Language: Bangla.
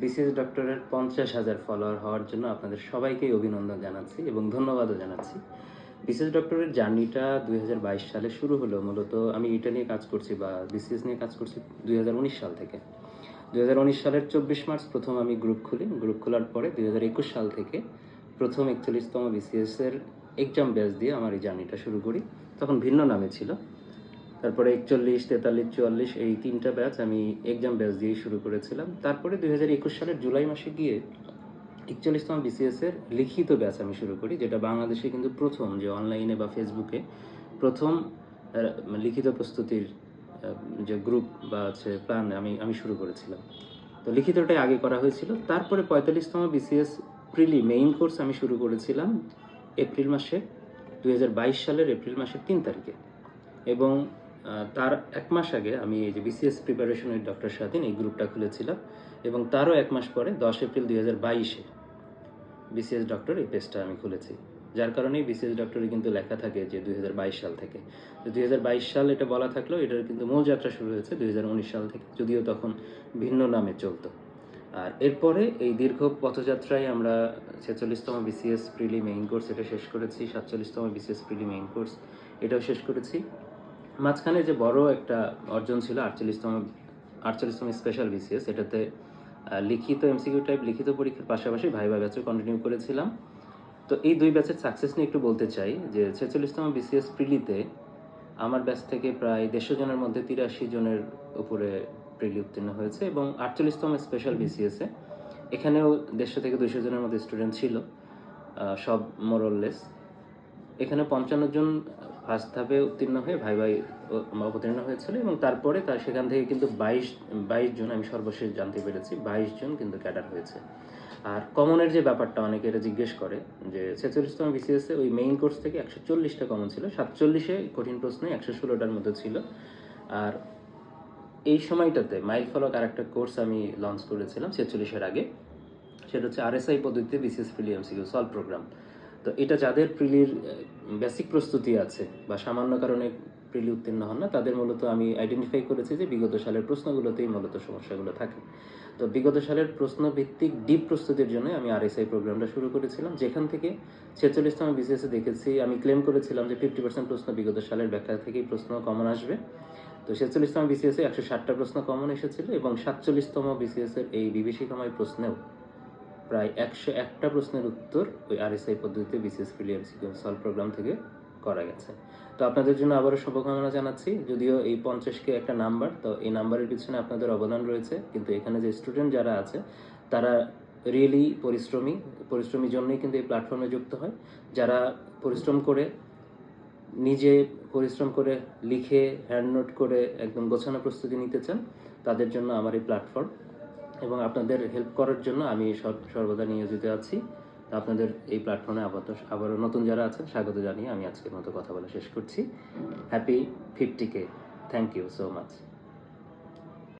বিসিএস ডক্টরের পঞ্চাশ হাজার ফলোয়ার হওয়ার জন্য আপনাদের সবাইকেই অভিনন্দন জানাচ্ছি এবং ধন্যবাদও জানাচ্ছি। বিসিএস ডক্টরের জার্নিটা দুই হাজার বাইশ সালে শুরু হলো। মূলত আমি এটা নিয়ে কাজ করছি বা বিসিএস নিয়ে কাজ করছি দুই হাজার উনিশ সাল থেকে। দুই হাজার উনিশ সালের চব্বিশ মার্চ প্রথম আমি গ্রুপ খুলি। গ্রুপ খোলার পরে দুই হাজার একুশ সাল থেকে প্রথম একচল্লিশতম বিসিএস এর এক্সাম ব্যাচ দিয়ে আমার এই জার্নিটা শুরু করি। তখন ভিন্ন নামে ছিল। তারপরে একচল্লিশ, তেতাল্লিশ, চুয়াল্লিশ, এই তিনটা ব্যাচ আমি এক্সাম ব্যাচ দিয়েই শুরু করেছিলাম। তারপরে দুই হাজার একুশ সালের জুলাই মাসে গিয়ে একচল্লিশতম বিসিএস এর লিখিত ব্যাচ আমি শুরু করি, যেটা বাংলাদেশে কিন্তু প্রথম, যে অনলাইনে বা ফেসবুকে প্রথম লিখিত প্রস্তুতির যে গ্রুপ বা হচ্ছে প্ল্যান আমি আমি শুরু করেছিলাম। তো লিখিতটাই আগে করা হয়েছিল। তারপরে পঁয়তাল্লিশতম বিসিএস প্রিলি মেইন কোর্স আমি শুরু করেছিলাম এপ্রিল মাসে দু হাজার বাইশ সালের এপ্রিল মাসের তিন তারিখে। এবং তার এক মাস আগে আমি এই যে বিসিএস প্রিপারেশন উইথ ডক্টর স্বাধীন এই গ্রুপটা খুলেছিলাম এবং তারও এক মাস পরে দশ এপ্রিল দুই হাজার বাইশে বিসিএস ডক্টর এই পেজটা আমি খুলেছি। যার কারণেই বিসিএস ডক্টরে কিন্তু লেখা থাকে যে দুই হাজার বাইশ সাল থেকে। তো দুই সাল এটা বলা থাকলেও এটার কিন্তু মূল যাত্রা শুরু হয়েছে দুই হাজার উনিশ সাল থেকে, যদিও তখন ভিন্ন নামে চলতো। আর এরপরে এই দীর্ঘ পথযাত্রায় আমরা ছেচল্লিশতম বিসিএস প্রিলি মেইন কোর্স এটা শেষ করেছি, সাতচল্লিশতম বিসিএস প্রিলি মেইন কোর্স এটাও শেষ করেছি। মাঝখানে যে বড় একটা অর্জন ছিল আটচল্লিশতম আটচল্লিশতম স্পেশাল বিসিএস এটাতে লিখিত এমসিকিউ টাইপ লিখিত পরীক্ষার পাশাপাশি ভাইবা ব্যাচও কন্টিনিউ করেছিলাম। তো এই দুই ব্যাচের সাকসেস নিয়ে একটু বলতে চাই যে ছেচল্লিশতম বিসিএস প্রিলিতে আমার ব্যাচ থেকে প্রায় দেড়শো জনের মধ্যে তিরাশি জনের উপরে প্রিলি উত্তীর্ণ হয়েছে এবং আটচল্লিশতম স্পেশাল বিসিএসে এখানেও দেড়শো থেকে দুইশো জনের মধ্যে স্টুডেন্ট ছিল সব মোরললেস এখানে পঞ্চান্ন জন ফার্স্ট ধাপে উত্তীর্ণ হয়ে ভাই ভাই অবতীর্ণ হয়েছিল এবং তারপরে তার সেখান থেকে কিন্তু বাইশ বাইশ জন আমি সর্বশেষ জানতে পেরেছি, বাইশ জন কিন্তু ক্যাডার হয়েছে। আর কমনের যে ব্যাপারটা অনেকে এটা জিজ্ঞেস করে যে ছেচল্লিশতম বিসিএসে ওই মেইন কোর্স থেকে একশো চল্লিশটা কমন ছিল, সাতচল্লিশে কঠিন প্রশ্নে একশো ষোলোটার মধ্যে ছিল। আর এই সময়টাতে মাইল ফলক আর একটা কোর্স আমি লঞ্চ করেছিলাম ছেচল্লিশের আগে, সেটা হচ্ছে আরএসআই পদ্ধতিতে BCS prelim MCQ solve program তো এটা যাদের প্রিলির বেসিক প্রস্তুতি আছে বা সামান্য কারণে প্রিলি উত্তীর্ণ হন না, তাদের মূলত আমি আইডেন্টিফাই করেছি যে বিগত সালের প্রশ্নগুলোতেই মূলত সমস্যাগুলো থাকে। তো বিগত সালের প্রশ্ন ভিত্তিক ডিপ প্রস্তুতির জন্য আমি আরএসআই প্রোগ্রামটা শুরু করেছিলাম, যেখান থেকে ছেচল্লিশতম বিসিএসে দেখেছি, আমি ক্লেম করেছিলাম যে ফিফটি পার্সেন্ট প্রশ্ন বিগত সালের ব্যাখ্যা থেকেই প্রশ্ন কমন আসবে। তো ছেচল্লিশতম বিসিএসে একশো ষাটটা প্রশ্ন কমন এসেছিল এবং সাতচল্লিশতম বিসিএসের এই বিভীষিকাময় প্রশ্নেও প্রায় একশো একটা প্রশ্নের উত্তর ওই আরএসআই পদ্ধতিতে BCS prelim secure solve program থেকে করা গেছে। তো আপনাদের জন্য আবারও শুভকামনা জানাচ্ছি। যদিও এই পঞ্চাশকে একটা নাম্বার, তো এই নাম্বারের পিছনে আপনাদের অবদান রয়েছে। কিন্তু এখানে যে স্টুডেন্ট যারা আছে, তারা রিয়েলি পরিশ্রমী পরিশ্রমীর জন্যই কিন্তু এই প্ল্যাটফর্মে যুক্ত হয়। যারা পরিশ্রম করে, নিজে পরিশ্রম করে লিখে হ্যান্ড নোট করে একদম গোছানো প্রস্তুতি নিতে চান, তাদের জন্য আমার এই প্ল্যাটফর্ম এবং আপনাদের হেল্প করার জন্য আমি সর্বদা নিয়োজিত আছি। তা আপনাদের এই প্ল্যাটফর্মে আপাতত আবারও নতুন যারা আছেন, স্বাগত জানিয়ে আমি আজকের মতো কথা বলা শেষ করছি। Happy fifty K thank you so much